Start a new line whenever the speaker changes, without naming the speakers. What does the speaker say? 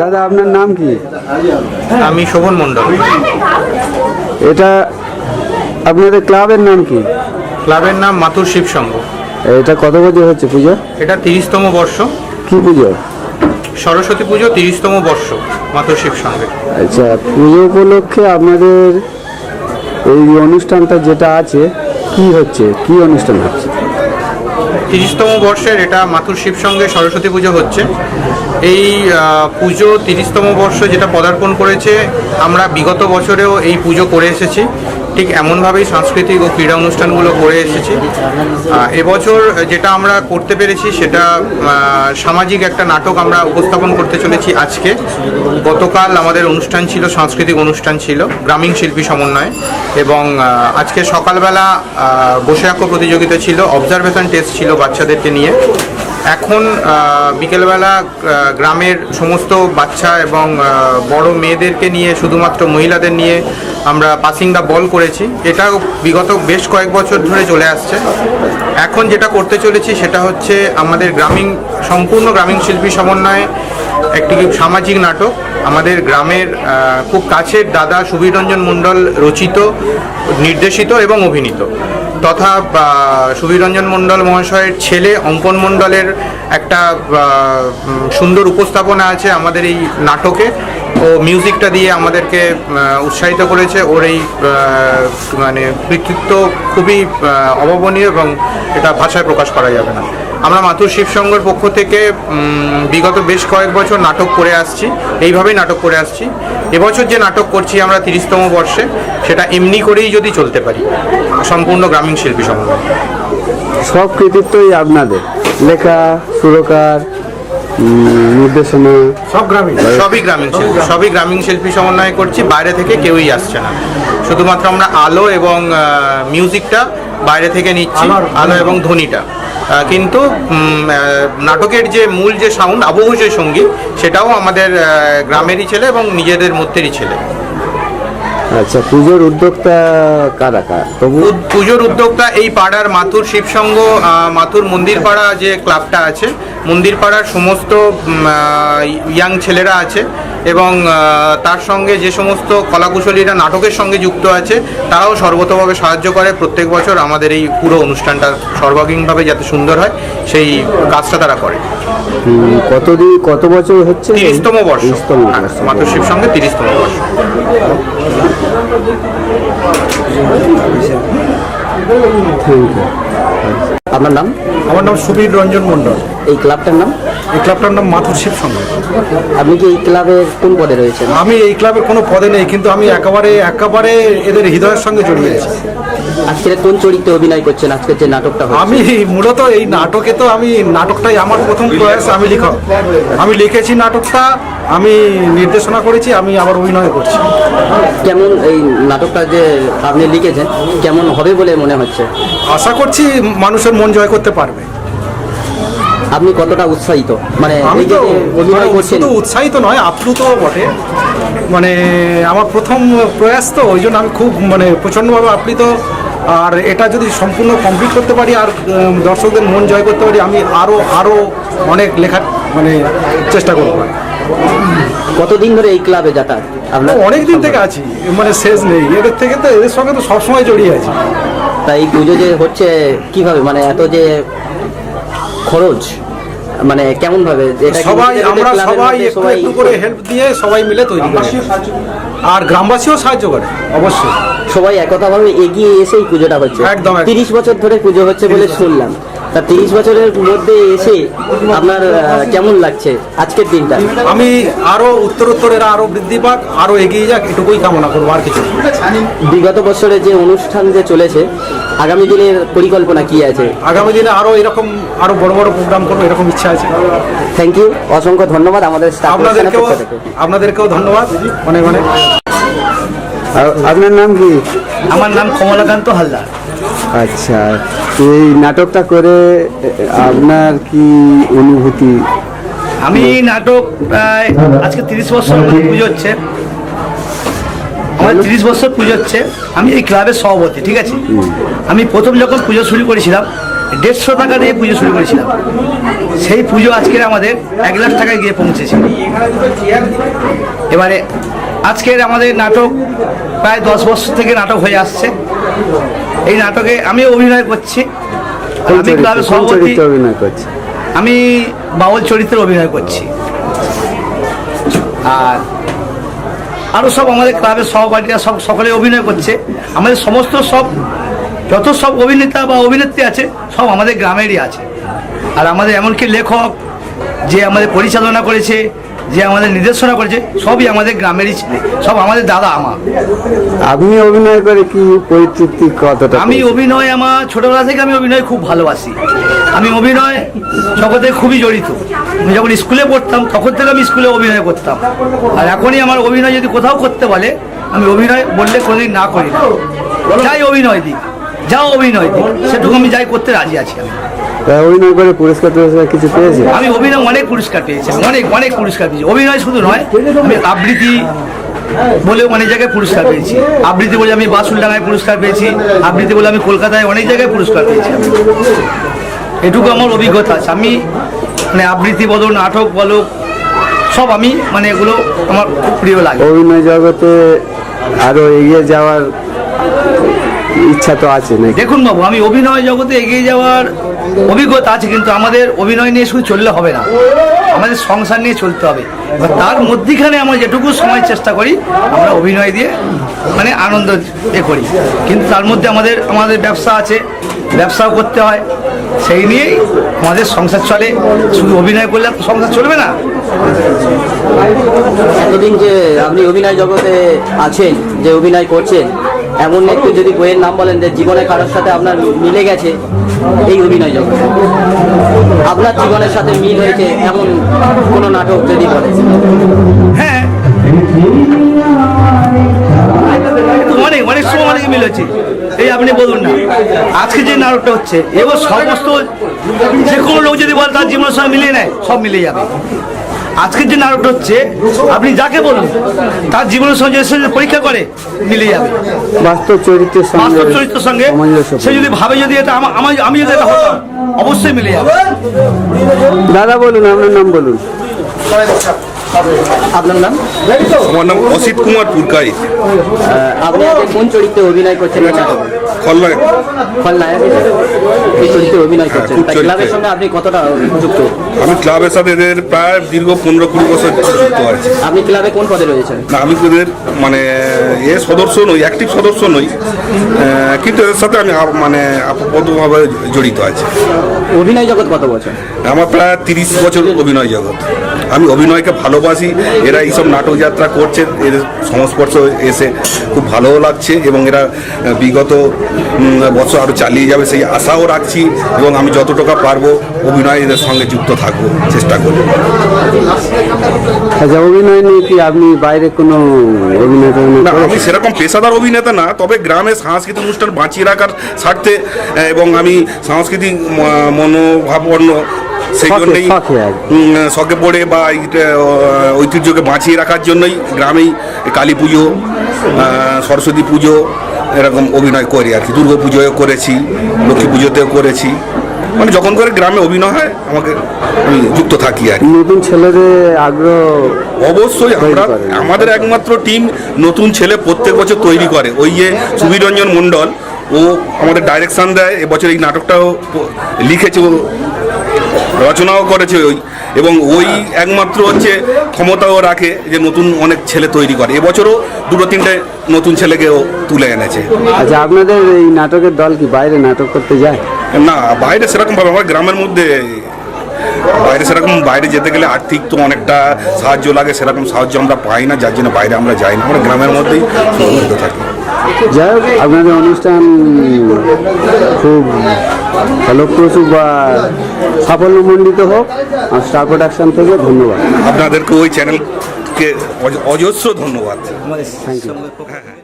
দাদা আপনার নাম কি?
আমি শোভন মণ্ডল।
এটা আপনাদের ক্লাবের নাম কি?
ক্লাবের নাম মাতুর শিব সংঘ।
এটা কত বছর হচ্ছে পূজা?
এটা তিরিশতম বর্ষ।
কি পুজো?
সরস্বতী পুজো তিরিশতম বর্ষ মাতুর শিব সংঘে।
আচ্ছা পুজো উপলক্ষে আপনাদের এই অনুষ্ঠানটা যেটা আছে কি হচ্ছে? কি অনুষ্ঠান হচ্ছে?
তিরিশতম বর্ষের এটা মাতুর শিব সঙ্গে সরস্বতী পুজো হচ্ছে। এই পুজো তিরিশতম বর্ষ যেটা পদার্পণ করেছে আমরা বিগত বছরেও এই পুজো করে এসেছি। ঠিক এমনভাবেই সাংস্কৃতিক ও ক্রীড়া অনুষ্ঠানগুলো করে এসেছি। এবছর যেটা আমরা করতে পেরেছি সেটা সামাজিক একটা নাটক আমরা উপস্থাপন করতে চলেছি আজকে। গতকাল আমাদের অনুষ্ঠান ছিল, সাংস্কৃতিক অনুষ্ঠান ছিল, গ্রামীণ শিল্পী সমন্বয়ে। এবং আজকে সকালবেলা বসে আঁকো প্রতিযোগিতা ছিল অবজারভেশন টেস্ট ছিল বাচ্চাদেরকে নিয়ে। এখন বিকেলবেলা গ্রামের সমস্ত বাচ্চা এবং বড় মেয়েদেরকে নিয়ে, শুধুমাত্র মহিলাদের নিয়ে আমরা পাসিং দ্য বল করেছি। এটা বিগত বেশ কয়েক বছর ধরে চলে আসছে। এখন যেটা করতে চলেছি সেটা হচ্ছে আমাদের গ্রামীণ সম্পূর্ণ গ্রামীণ শিল্পী সমন্বয়ে একটি সামাজিক নাটক। আমাদের গ্রামের খুব কাছের দাদা সুবীর রঞ্জন মণ্ডল রচিত নির্দেশিত এবং অভিনীত। তথা বা, সুবীর রঞ্জন মণ্ডল মহাশয়ের ছেলে অঙ্কন মণ্ডলের একটা সুন্দর উপস্থাপনা আছে আমাদের এই নাটকে। ও মিউজিকটা দিয়ে আমাদেরকে উৎসাহিত করেছে। ওর এই মানে কৃতিত্ব খুবই অভাবনীয় এবং এটা ভাষায় প্রকাশ করা যাবে না। আমরা মাথুর শিবসংঘের পক্ষ থেকে বিগত বেশ কয়েক বছর নাটক করে আসছি। এইভাবেই নাটক করে আসছি। এবছর যে নাটক করছি আমরা তিরিশতম বর্ষে, সেটা এমনি করেই যদি চলতে পারি, সম্পূর্ণ গ্রামীণ শিল্পী সমন্বয়
সব কৃতিত্বই আপনাদের। লেখা, সুরকার নির্দেশনা।
সব গ্রামীণ। সবই গ্রামীণ শিল্পী। সবই গ্রামীণ শিল্পী সমন্বয় করছি বাইরে থেকে কেউই আসছে না। শুধুমাত্র আমরা আলো এবং মিউজিকটা বাইরে থেকে নিচ্ছি আলো এবং ধ্বনিটা। কিন্তু নাটকের যে মূল যে সাউন্ড আবহ যে সংগীত সেটাও আমাদের গ্রামেরই ছেলে এবং নিজেদের মধ্যেরই ছেলে।
আচ্ছা পুজোর উদ্যোক্তা কারা কারা? তবু
পুজোর উদ্যোক্তা এই পাড়ার মাথুর শিবসংঘ আহ, মাথুর মন্দির পাড়া যে ক্লাবটা আছে মন্দির পাড়ার সমস্ত ইয়াং ছেলেরা আছে এবং তার সঙ্গে যে সমস্ত কলাকুশলীরা নাটকের সঙ্গে যুক্ত আছে তারাও সর্বতভাবে সাহায্য করে। প্রত্যেক বছর আমাদের এই পুরো অনুষ্ঠানটা সর্বাঙ্গীনভাবে যাতে সুন্দর হয় সেই কাজটা তারা করে।
কতদিন কত বছর হচ্ছে?
তিরিশতম বর্ষ। মাথুর শিবসংঘে তিরিশতম বর্ষ।
আপনার নাম?
আমার নাম সুবীর রঞ্জন মণ্ডল।
এই ক্লাবটার নাম?
এই ক্লাবটার নাম মাথুর শিব সংঘ।
আপনি কি এই ক্লাবের কোন পদে রয়েছেন?
আমি এই ক্লাবের কোনো পদে নেই কিন্তু আমি একেবারে একেবারে এদের হৃদয়ের সঙ্গে জড়িয়ে আছি।
আজকে কোন চরিত্রে অভিনয় করছেন? আজকের যে নাটকটা
আমি মূলত এই নাটকে তো আমি নাটকটাই আমার প্রথম প্রয়াস আমি লেখক। আমি লিখেছি নাটকটা আমি নির্দেশনা করেছি আমি আবার অভিনয় করছি।
কেমন এই নাটকটা যে আপনি লিখেছেন কেমন হবে বলে মনে হচ্ছে?
আশা করছি মানুষের মন জয় করতে পারবে।
আপনি কতটা উৎসাহিত? মানে
আমি তো
অভিনয়
মানে
করছেন।
শুধু উৎসাহিত নয় আপ্লুত বটে। মানে আমার প্রথম প্রয়াস তো ওই জন্য আমি খুব মানে প্রচণ্ডভাবে আপ্লুত। আর এটা যদি সম্পূর্ণ কমপ্লিট করতে পারি আর দর্শকদের মন জয় করতে পারি আমি আরও আরও অনেক লেখার মানে চেষ্টা করব।
কতদিন ধরে এই ক্লাবে যাতায়াত? আপনার
অনেক দিন থেকে আছি মানে শেষ নেই। এদের থেকে তো এদের সঙ্গে তো সবসময় জড়িয়ে আছি।
তাই এই পুজো যে হচ্ছে কীভাবে? মানে এত যে খরচ মানে কেমন ভাবে
সবাই আমরা সবাই একটু একটু করে হেল্প দিয়ে সবাই মিলে তৈরি করি। আর গ্রামবাসীও সাহায্য করে অবশ্যই।
সবাই একতাভাবে এগিয়ে এসে এই পুজোটা হচ্ছে।
একদম, একদম।
তিরিশ বছর ধরে পুজো হচ্ছে বলে শুনলাম। তা তিরিশ বছরের মধ্যে এসে আপনার কেমন লাগছে আজকের দিনটা?
আমি আরও উত্তরোত্তর এরা আরও বৃদ্ধি পাক আরও এগিয়ে যাক এটুকুই কামনা করব আর কিছু
বিগত বছরে যে অনুষ্ঠান যে চলেছে আগামী দিনের পরিকল্পনা কি আছে?
আগামী দিনে আরও এরকম আরও বড় বড় প্রোগ্রাম করব এরকম ইচ্ছা আছে।
থ্যাংক ইউ অসংখ্য ধন্যবাদ আমাদের
আপনাদেরকেও আপনাদেরকেও ধন্যবাদ অনেক অনেক।
আপনার নাম কি?
আমার নাম কমলাকান্ত হালদার।
আচ্ছা এই নাটকটা করে আপনার কি অনুভূতি?
আমি এই নাটক প্রায় আজকে তিরিশ বছর পুজো হচ্ছে। আমার তিরিশ বছর পুজো হচ্ছে। আমি এই ক্লাবের সভাপতি ঠিক আছে? আমি প্রথম যখন পুজো শুরু করেছিলাম দেড়শো টাকা দিয়ে পুজো শুরু করেছিলাম। সেই পুজো আজকের আমাদের এক লাখ টাকায় গিয়ে পৌঁছেছে। এবারে আজকের আমাদের নাটক প্রায় দশ বছর থেকে নাটক হয়ে আসছে। এই নাটকে আমি অভিনয় করছি। আমি ক্লাবের
চরিত্রে
সভাপতি
অভিনয় করছে?
আমি বাউল চরিত্রে অভিনয় করছি। আর আরও সব আমাদের ক্লাবের সহপাঠীরা সব সকলে অভিনয় করছে। আমাদের সমস্ত সব যত সব অভিনেতা বা অভিনেত্রী আছে সব আমাদের গ্রামেরই আছে। আর আমাদের এমনকি লেখক যে আমাদের পরিচালনা করেছে যে আমাদের নির্দেশনা করেছে সবই আমাদের গ্রামেরই ছেলে সব আমাদের দাদা আমার
আপনি অভিনয় করে কি পরিতৃপ্তি কতটা
আমি অভিনয় আমার ছোটবেলা থেকে আমি অভিনয় খুব ভালোবাসি। আমি অভিনয় জগতে খুবই জড়িত। আমি যখন স্কুলে পড়তাম তখন থেকে আমি স্কুলে অভিনয় করতাম। আর এখনই আমার অভিনয় যদি কোথাও করতে বলে আমি অভিনয় বললে কোনোদিন না করি না। যাই অভিনয় দিই যা অভিনয় দিই সেটুকু আমি যাই করতে রাজি আছি আমি।
অভিনয় করে পুরস্কার টুরস্কার কিছু পেয়েছে?
আমি অভিনয় অনেক পুরস্কার পেয়েছি অনেক অনেক পুরস্কার পেয়েছি। অভিনয় শুধু নয় আমি আবৃত্তি বলেও অনেক জায়গায় পুরস্কার পেয়েছি। আবৃত্তি বলে আমি বাসুলডাঙ্গায় পুরস্কার পেয়েছি আবৃত্তি বলে আমি কলকাতায় অনেক জায়গায় পুরস্কার পেয়েছি এটুকু আমার অভিজ্ঞতা আছে। আমি মানে আবৃত্তি বলো নাটক বলো সব আমি মানে এগুলো আমার খুব প্রিয় লাগে।
অভিনয় জগতে আরও এগিয়ে যাওয়ার ইচ্ছা তো আছে
দেখুন বাবু আমি অভিনয় জগতে এগিয়ে যাওয়ার অভিজ্ঞতা আছে, কিন্তু আমাদের অভিনয় নিয়ে শুধু চললে হবে না। আমাদের সংসার নিয়ে চলতে হবে। তার মধ্যিখানে আমরা যেটুকু সময় চেষ্টা করি, আমরা অভিনয় দিয়ে মানে আনন্দ এ করি। কিন্তু তার মধ্যে আমাদের আমাদের ব্যবসা আছে, ব্যবসাও করতে হয়। সেই নিয়েই আমাদের সংসার চলে। শুধু অভিনয় করলে তো সংসার চলবে না।
এতদিন যে আপনি অভিনয় জগতে আছেন, যে অভিনয় করছেন এমন একটু যদি বইয়ের নাম বলেন যে জীবনে কারোর সাথে আপনার মিলে গেছে এই অভিনয় জগতে। আপনার জীবনের সাথে মিল হয়েছে এমন কোনো নাটক যদি বলে
হ্যাঁ। অনেক অনেক সময় অনেক মিল হচ্ছে এই আপনি বলুন না। আজকে যে নাটকটা হচ্ছে এবার সমস্ত যে কোনো লোক যদি বলে তার জীবনের সঙ্গে মিলিয়ে নেয় সব মিলে যাবে। আজকের যে নাটকটা হচ্ছে আপনি যাকে বলুন তার জীবনের সঙ্গে পরীক্ষা করে মিলে যাবে।
বাস্তব চরিত্রের সঙ্গে
বাস্তব চরিত্রের সঙ্গে সে যদি ভাবে যদি এটা আমার আমার- আমি যদি এটা হতাম অবশ্যই মিলে যাবে।
দাদা বলুন আপনার নাম বলুন।
আপনার নাম?
আমার নাম অসিত কুমার পুরকাই
আহ, আপনি কোন চরিত্রে অভিনয় করছেন?
খলনায়ক।
খলনায়ক। এই চরিত্রে অভিনয় করছেন। ক্লাবের সঙ্গে আপনি কতটা যুক্ত?
আমি ক্লাবের সাথে এদের প্রায় দীর্ঘ পনেরো কুড়ি বছর যুক্ত আছি।
আপনি ক্লাবে কোন পদে রয়েছেন?
না আমি এদের মানে এ সদস্য নই অ্যাক্টিভ সদস্য নই। কিন্তু এদের সাথে আমি আপ- মানে আপাতভাবে জড়িত আছি।
অভিনয় জগৎ কত বছর?
আমার প্রায় তিরিশ বছর অভিনয় জগৎ। আমি অভিনয়কে ভালোবাসি এরা এইসব নাটক যাত্রা করছে এদের সংস্পর্শ এসে খুব ভালোও লাগছে এবং এরা বিগত বছর আরও চালিয়ে যাবে সেই আশাও রাখছি এবং আমি যতটুকু পারব অভিনয় এদের সঙ্গে যুক্ত থাকব চেষ্টা করব।
আচ্ছা অভিনয় নিয়ে কি আপনি বাইরে কোনো টভিনয়
না আমি সেরকম পেশাদার অভিনেতা না তবে গ্রামে সাংস্কৃতিক অনুষ্ঠান বাঁচিয়ে রাখার স্বার্থে এবং আমি সাংস্কৃতিক ম- মনোভাবাপন্ন সেই জন্যই
শখে
পড়ে বা ঐতিহ্যকে বাঁচিয়ে রাখার জন্যই গ্রামেই কালী পুজো সরস্বতী পুজো এরকম অভিনয় করি আর কি। দুর্গা পুজোও করেছি লক্ষ্মী পুজোতেও করেছি। মানে যখন করে গ্রামে অভিনয় হয় আমাকে আমি যুক্ত থাকি আর।
নতুন ছেলেদের আগ্রহ
অবশ্যই আমরা আমাদের একমাত্র টিম নতুন ছেলে প্রত্যেক বছর তৈরি করে। ওই যে সুবিরঞ্জন মণ্ডল ও আমাদের ডাইরেকশন দেয় এবছর এই নাটকটাও লিখেছে ও রচনাও করেছে ওই। এবং ওই একমাত্র হচ্ছে ক্ষমতাও রাখে যে নতুন অনেক ছেলে তৈরি করে। এবছরও দুটো তিনটে নতুন ছেলেকেও তুলে এনেছে।
আচ্ছা আপনাদের এই নাটকের দল কি বাইরে নাটক করতে যায়?
না বাইরে সেরকমভাবে আমার গ্রামের মধ্যে বাইরে সেরকম বাইরে যেতে গেলে আর্থিক তো অনেকটা সাহায্য লাগে সেরকম সাহায্য আমরা পাই না যার জন্য বাইরে আমরা যাই না। আমরা গ্রামের মধ্যেই সীমাবদ্ধ থাকি।
যাই হোক আপনাদের অনুষ্ঠান খুব ফলপ্রসূ বা সাফল্যমণ্ডিত হোক। আর স্টার প্রোডাকশন থেকে ধন্যবাদ।
আপনাদেরকে ওই চ্যানেলকে অজ- অজস্র ধন্যবাদ।
থ্যাংক ইউ
সঙ্গে